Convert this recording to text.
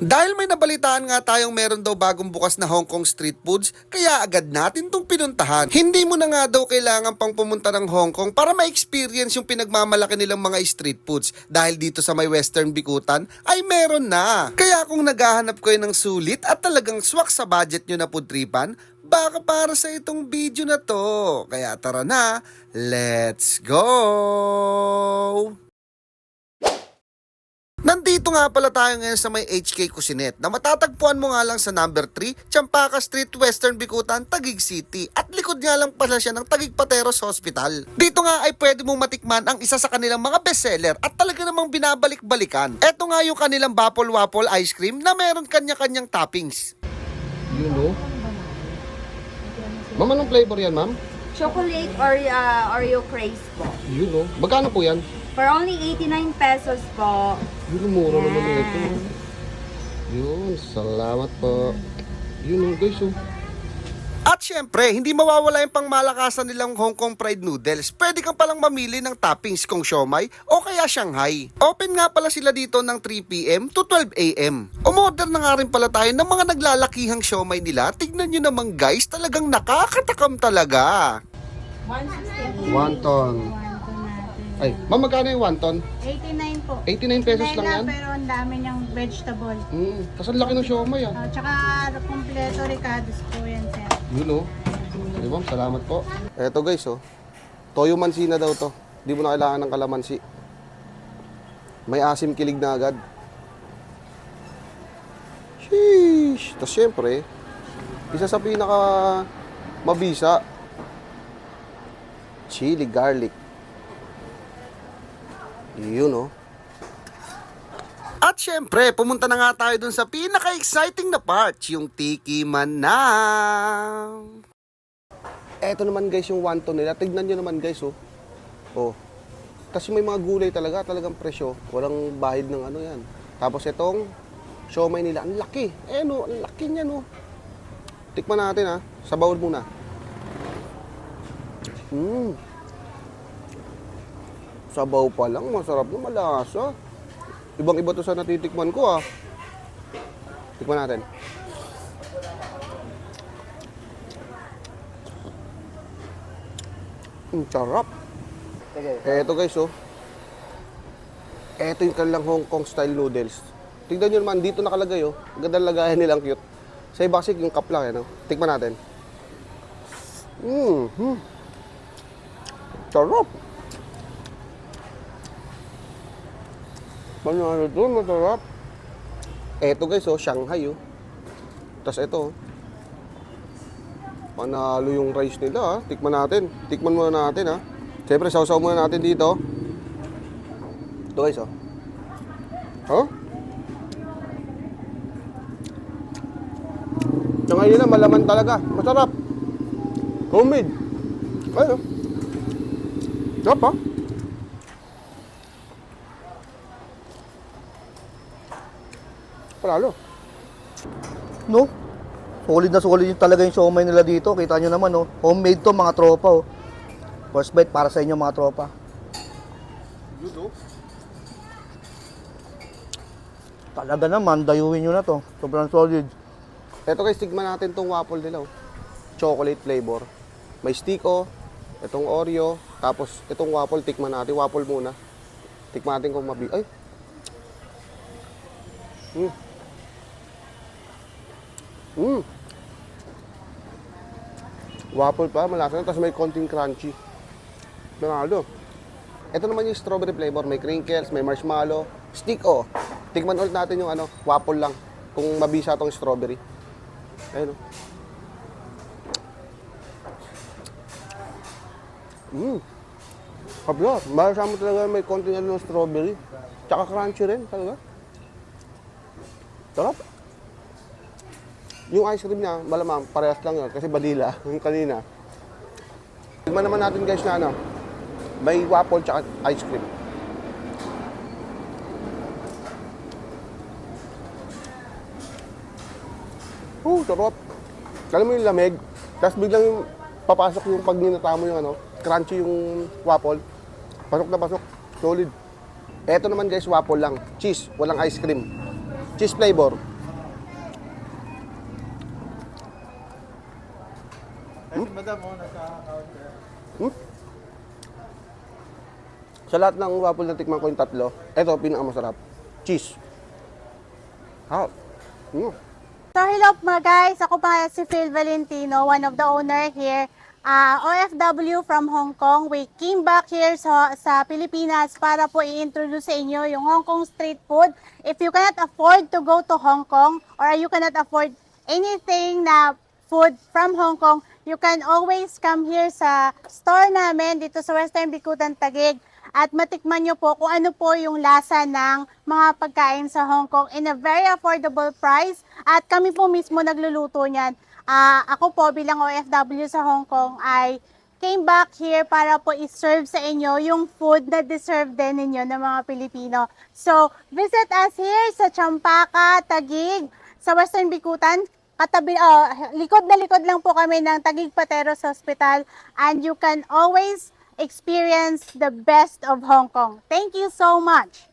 Dahil may nabalitaan nga tayong meron daw bagong bukas na Hong Kong street foods, kaya agad natin tong pinuntahan. Hindi mo na nga daw kailangan pang pumunta ng Hong Kong para ma-experience yung pinagmamalaki nilang mga street foods. Dahil dito sa may Western Bikutan ay meron na. Kaya kung naghahanap kayo ng sulit at talagang swak sa budget nyo na pudripan, baka para sa itong video na to. Kaya tara na, let's go! Nandito nga pala tayo ngayon sa may HK Kusinet na matatagpuan mo nga lang sa number 3, Champaka Street, Western Bikutan, Taguig City. At likod nga lang pala siya ng Taguig Pateros Hospital. Dito nga ay pwede mong matikman ang isa sa kanilang mga bestseller at talaga namang binabalik-balikan. Ito nga yung kanilang Bapple Waffle Ice Cream na meron kanya-kanyang toppings. You know? Ma'am, anong flavor yan, ma'am? Chocolate or uh, Oreo craze po. You know? Magkano po yan? For only 89 pesos po. Yun, mura naman ito. Yun, salamat po. Yun, know, guys, oh. At syempre, hindi mawawala yung pangmalakasan nilang Hong Kong fried noodles. Pwede kang palang mamili ng toppings kung siomay o kaya Shanghai. Open nga pala sila dito ng 3pm to 12am. Umorder na nga rin pala tayo ng mga naglalakihang siomay nila. Tignan nyo naman guys, talagang nakakatakam talaga. 160. Wonton. Ay, ma'am, magkano yung wonton? 89 po. 89 pesos lang yan? pero ang dami niyang vegetable. Hmm, kasi ang laki ng siomay, ah. Uh, tsaka kompleto ricados po yan, sir. Yun, oh. Sige, ma'am, salamat po. Eto, guys, oh. Toyo mansi na daw to. Di mo na kailangan ng kalamansi. May asim kilig na agad. Sheesh! Tapos syempre, isa sa pinaka mabisa, chili garlic. Yun, oh. At syempre, pumunta na nga tayo dun sa pinaka-exciting na part, yung Tiki Manang. Eto naman guys yung wonton nila. Tignan nyo naman guys oh. Oh. Tapos may mga gulay talaga, talagang presyo. Walang bahid ng ano yan. Tapos itong siomay nila, ang laki. Eh no, ang laki niya no. Tikman natin ha. Sa bawal muna. Hmm. Sabaw pa lang, masarap na malasa. Ibang iba to sa natitikman ko ah. Tikman natin. Ang sarap. Eto guys, oh. Eto yung kanilang Hong Kong style noodles. Tignan nyo naman, dito nakalagay, oh. Ang Ganda lagayan nilang cute. Sa iba kasi yung cup lang, eh, no? Tikman natin. Mmm. Hmm. Panalo to, masarap. Eto guys, oh, Shanghai, oh. Tapos eto, oh. Panalo yung rice nila, ha. Tikman natin. Tikman muna natin, ha. Siyempre, sausaw muna natin dito. Ito guys, oh. Oh? Tsaka nila, malaman talaga. Masarap. Homemade. Ayun, oh. Sarap, ha. Panalo. No? Solid na solid yung talaga yung siomay nila dito. Kita nyo naman, no? Homemade to, mga tropa, oh. First bite para sa inyo, mga tropa. Yun, oh. Talaga naman, dayuhin nyo na to. Sobrang solid. Ito guys, tigman natin tong waffle nila. Oh. Chocolate flavor. May stick oh. Itong Oreo. Tapos itong waffle, tikman natin. Waffle muna. Tikman natin kung mabi... Ay! Mm. Mm. Waffle pa, malasa na. Tapos may konting crunchy. Nanalo. Ito naman yung strawberry flavor. May crinkles, may marshmallow. Stick oh. Tikman ulit natin yung ano, waffle lang. Kung mabisa tong strawberry. Ayun oh. Mmm. Kabla, masama talaga may konting ano strawberry. Tsaka crunchy rin talaga. Sarap. Yung ice cream niya, malamang parehas lang yun kasi badila yung kanina. Tignan naman natin guys na ano, may waffle tsaka ice cream. Oh, sarap. Alam mo yung lamig, tapos biglang yung papasok yung pag ninata mo yung ano, crunchy yung waffle. Pasok na pasok, solid. Eto naman guys, waffle lang. Cheese, walang ice cream. Cheese flavor. Sa lahat ng waffle na tikman ko yung tatlo, ito pinakamasarap. Cheese. Ha? Mm. So hello mga guys, ako pa si Phil Valentino, one of the owner here. Uh, OFW from Hong Kong. We came back here sa, sa Pilipinas para po i-introduce sa inyo yung Hong Kong street food. If you cannot afford to go to Hong Kong or you cannot afford anything na food from Hong Kong, you can always come here sa store namin dito sa Western Bikutan Taguig at matikman nyo po kung ano po yung lasa ng mga pagkain sa Hong Kong in a very affordable price at kami po mismo nagluluto niyan. Ah, ako po bilang OFW sa Hong Kong ay came back here para po i-serve sa inyo yung food na deserve din ninyo ng mga Pilipino. So, visit us here sa Champaka, Taguig, sa Western Bikutan. Katabi, oh, likod na likod lang po kami ng Taguig Pateros Hospital and you can always experience the best of Hong Kong. Thank you so much.